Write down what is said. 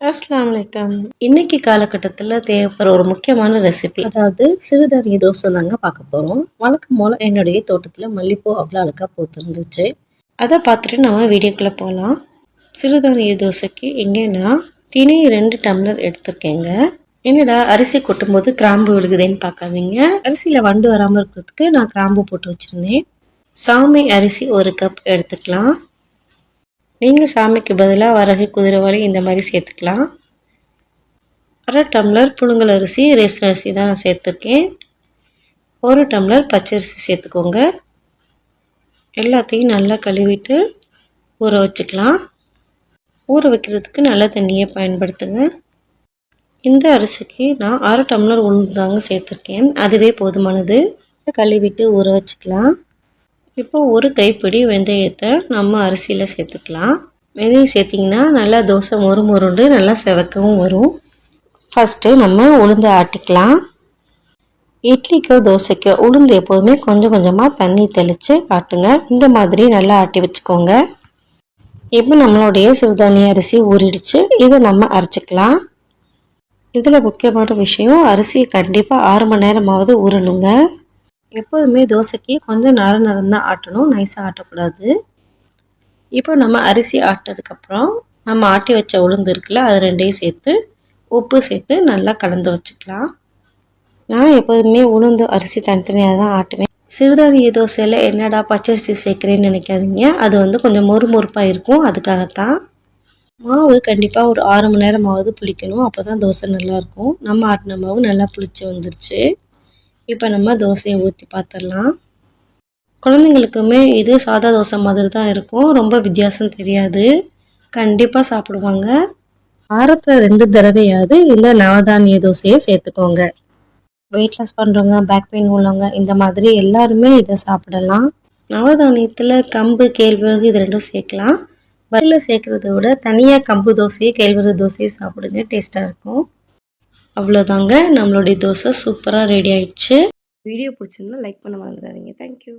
அஸ்லாம் வலைக்கம் இன்னைக்கு காலகட்டத்தில் தேவைப்படுற ஒரு முக்கியமான ரெசிபி அதாவது சிறுதானிய தோசை தாங்க பார்க்க போகிறோம் வழக்கம் போல் என்னுடைய தோட்டத்தில் மல்லிப்பூ அவ்வளோ அழகாக பூத்துருந்துச்சு. அதை பார்த்துட்டு நம்ம வீடியோக்குள்ளே போகலாம் சிறுதானிய தோசைக்கு எங்கன்னா திணை ரெண்டு டம்ளர் எடுத்திருக்கேங்க. என்னடா அரிசி கொட்டும்போது கிராம்பு விழுகுதேன்னு பார்க்காதீங்க. அரிசியில் வண்டு வராமல் இருக்கிறதுக்கு நான் கிராம்பு போட்டு வச்சுருந்தேன். சாமை அரிசி ஒரு கப் எடுத்துக்கலாம். நீங்கள் சாமிக்கு பதிலாக வரகு குதிரைவாளி இந்த மாதிரி சேர்த்துக்கலாம். அரை டம்ளர் புழுங்கல் அரிசி ரேஷன் அரிசி தான் நான் சேர்த்துருக்கேன். ஒரு டம்ளர் பச்சரிசி சேர்த்துக்கோங்க. எல்லாத்தையும் நல்லா கழுவிட்டு ஊற வச்சுக்கலாம். ஊற வைக்கிறதுக்கு நல்ல தண்ணியை பயன்படுத்துங்க. இந்த அரிசிக்கு நான் அரை டம்ளர் உளுந்து தாங்க சேர்த்துருக்கேன். அதுவே போதுமானது. கழுவிட்டு ஊற வச்சுக்கலாம். இப்போ ஒரு கைப்பிடி வெந்தயத்தை நம்ம அரிசியில் சேர்த்துக்கலாம். வெந்தயம் சேர்த்திங்கன்னா நல்லா தோசை மொறு மொருண்டு நல்லா செவக்கவும் வரும். ஃபஸ்ட்டு நம்ம உளுந்து ஆட்டிக்கலாம். இட்லிக்கோ தோசைக்கோ உளுந்து எப்போதுமே கொஞ்சம் கொஞ்சமாக தண்ணி தெளித்து ஆட்டுங்க இந்த மாதிரி நல்லா ஆட்டி வச்சுக்கோங்க. இப்போ நம்மளுடைய சிறுதானிய அரிசி ஊறிடுச்சு. இதை நம்ம அரைச்சிக்கலாம். இதில் முக்கியமான விஷயம் அரிசியை கண்டிப்பாக ஆறு மணி நேரமாவது ஊறணுங்க. எப்போதுமே தோசைக்கு கொஞ்சம் நர நரம் நரந்தான் ஆட்டணும் நைஸாக ஆட்டக்கூடாது. இப்போ நம்ம அரிசி ஆட்டதுக்கப்புறம் நம்ம ஆட்டி வச்ச உளுந்து இருக்குல்ல அது ரெண்டையும் சேர்த்து உப்பு சேர்த்து நல்லா கலந்து வச்சுக்கலாம். நான் எப்போதுமே உளுந்து அரிசி தனித்தனியாக தான் ஆட்டுவேன். சிறுதானிய தோசையில் என்னடா பச்சரிசி சேர்க்குறேன்னு நினைக்காதீங்க. அது வந்து கொஞ்சம் மொறு மொறுப்பாக இருக்கும். அதுக்காகத்தான் மாவு கண்டிப்பாக ஒரு ஆறு மணி நேரமாவது புளிக்கணும். அப்போ தான் தோசை நல்லாயிருக்கும் நம்ம ஆட்டின மாவு நல்லா புளிச்சு வந்துருச்சு. இப்போ நம்ம தோசையை ஊற்றி பார்த்துடலாம் குழந்தைங்களுக்குமே இது சாதா தோசை மாதிரி தான் இருக்கும். ரொம்ப வித்தியாசம் தெரியாது. கண்டிப்பாக சாப்பிடுவாங்க. வாரத்தில் ரெண்டு தடவையாவது இந்த நவதானிய தோசையை சேர்த்துக்கோங்க. வெயிட் லாஸ் பண்ணுறவங்க பேக் பெயின் உள்ளவங்க இந்த மாதிரி எல்லாருமே இதை சாப்பிடலாம். நவதானியத்தில் கம்பு கேழ்வரகு இது ரெண்டும் சேர்க்கலாம். வரியில் சேர்க்குறத விட தனியாக கம்பு தோசையை கேழ்வரகு தோசையை சாப்பிடுங்க. டேஸ்ட்டாக இருக்கும். அவ்வளோதாங்க நம்மளுடைய தோசை சூப்பராக ரெடி ஆயிடுச்சு. வீடியோ பிடிச்சிருந்தா லைக் பண்ண மறந்துடாதீங்க. தேங்க்யூ